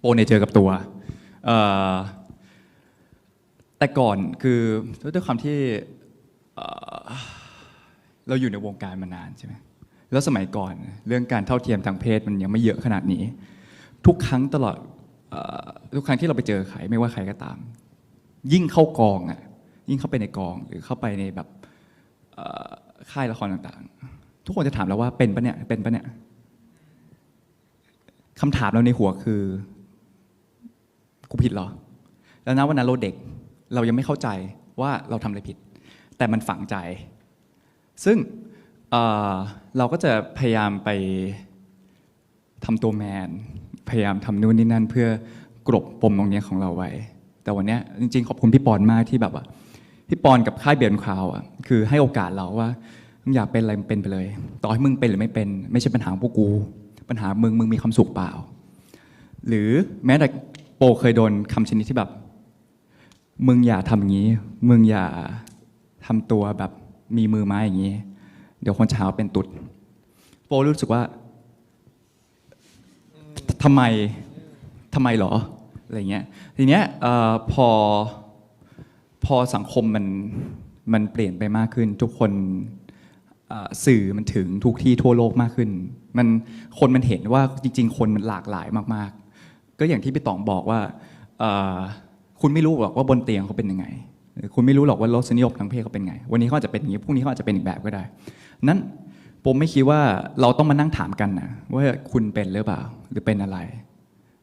โปรเนี่ยเจอกับตัวแต่ก่อนคือด้วยความที่เราอยู่ในวงการมานานใช่ไหมแล้วสมัยก่อนเรื่องการเท่าเทียมทางเพศมันยังไม่เยอะขนาดนี้ ทุกครั้งตลอดอทุกครั้งที่เราไปเจอใครไม่ว่าใครก็ตาม ยิ่งเข้ากองอะยิ่งเข้าไปในกองหรือเข้าไปในแบบค่ายละครต่างๆ ทุกคนจะถามเราว่าเป็นปะเนี่ยเป็นปะเนี่ย คำถามเราในหัวคือ กูผิดเหรอ แล้วนะวันนั้นเราเด็ก เรายังไม่เข้าใจว่าเราทำอะไรผิด แต่มันฝังใจ ซึ่งเเราก็จะพยายามไปทำตัวแมน พยายามทำนู่นนี่นั่น เพื่อกลบปมตรงนี้ของเราไว้ แต่วันนี้จริง ๆ ขอบคุณพี่ปอนมากที่แบบว่าพี่ปอนกับค่ายเบียนคราวอะคือให้โอกาสเราว่ามึงอยากเป็นอะไรมึงเป็นไปเลย ต่อให้มึงเป็นหรือไม่เป็น ไม่ใช่ปัญหาของพวกกู ปัญหามึงมึงมีความสุขเปล่า หรือแม้แต่โปเคยโดนคำชนิดที่แบบ มึงอย่าทำอย่างนี้ มึงอย่าทำตัวแบบมีมือไม้อย่างนี้ เดี๋ยวคนจะหาวเป็นตุดโปรู้สึกว่าทำไมทำไมเหรออะไรเงี้ยทีเนี้ยพอพอสังคมมันมันเปลี่ยนไปมากขึ้นทุกคน สื่อมันถึงทุกที่ทั่วโลกมากขึ้น มันคนมันเห็นว่าจริง ๆ คนมันหลากหลายมากๆ ก็อย่างที่พี่ต๋องบอกว่าคุณไม่รู้หรอกว่าบนเตียงเขาเป็นยังไง คุณไม่รู้หรอกว่ารสนิยมทางเพศเขาเป็นไง วันนี้เขาอาจจะเป็นอย่างนี้พรุ่งนี้เขาอาจจะเป็นอีกแบบก็ได้ นั้นผมไม่คิดว่าเราต้องมานั่งถามกันนะว่าคุณเป็นหรือเปล่าหรือเป็นอะไร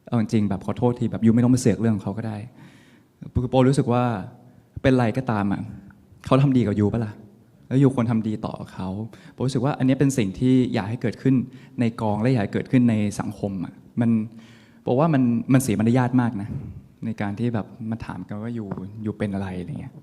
เอาจริงๆแบบขอโทษทีแบบยูไม่ต้องมาเสือกเรื่องเขาก็ได้คือโปรู้สึกว่าเป็นไรก็ตามอะเขาทำดีกับยูปะล่ะ แล้วอยู่ควรทำดีต่อเขาผมรู้สึกว่าอันนี้เป็นสิ่งที่อยากให้เกิดขึ้นในกองและอยากให้เกิดขึ้นในสังคมอะมันบอกว่ามันมันเสียมารยาทมากนะในการที่แบบมาถามกันว่าอยู่อยู่เป็นอะไรอะไรเงี้ย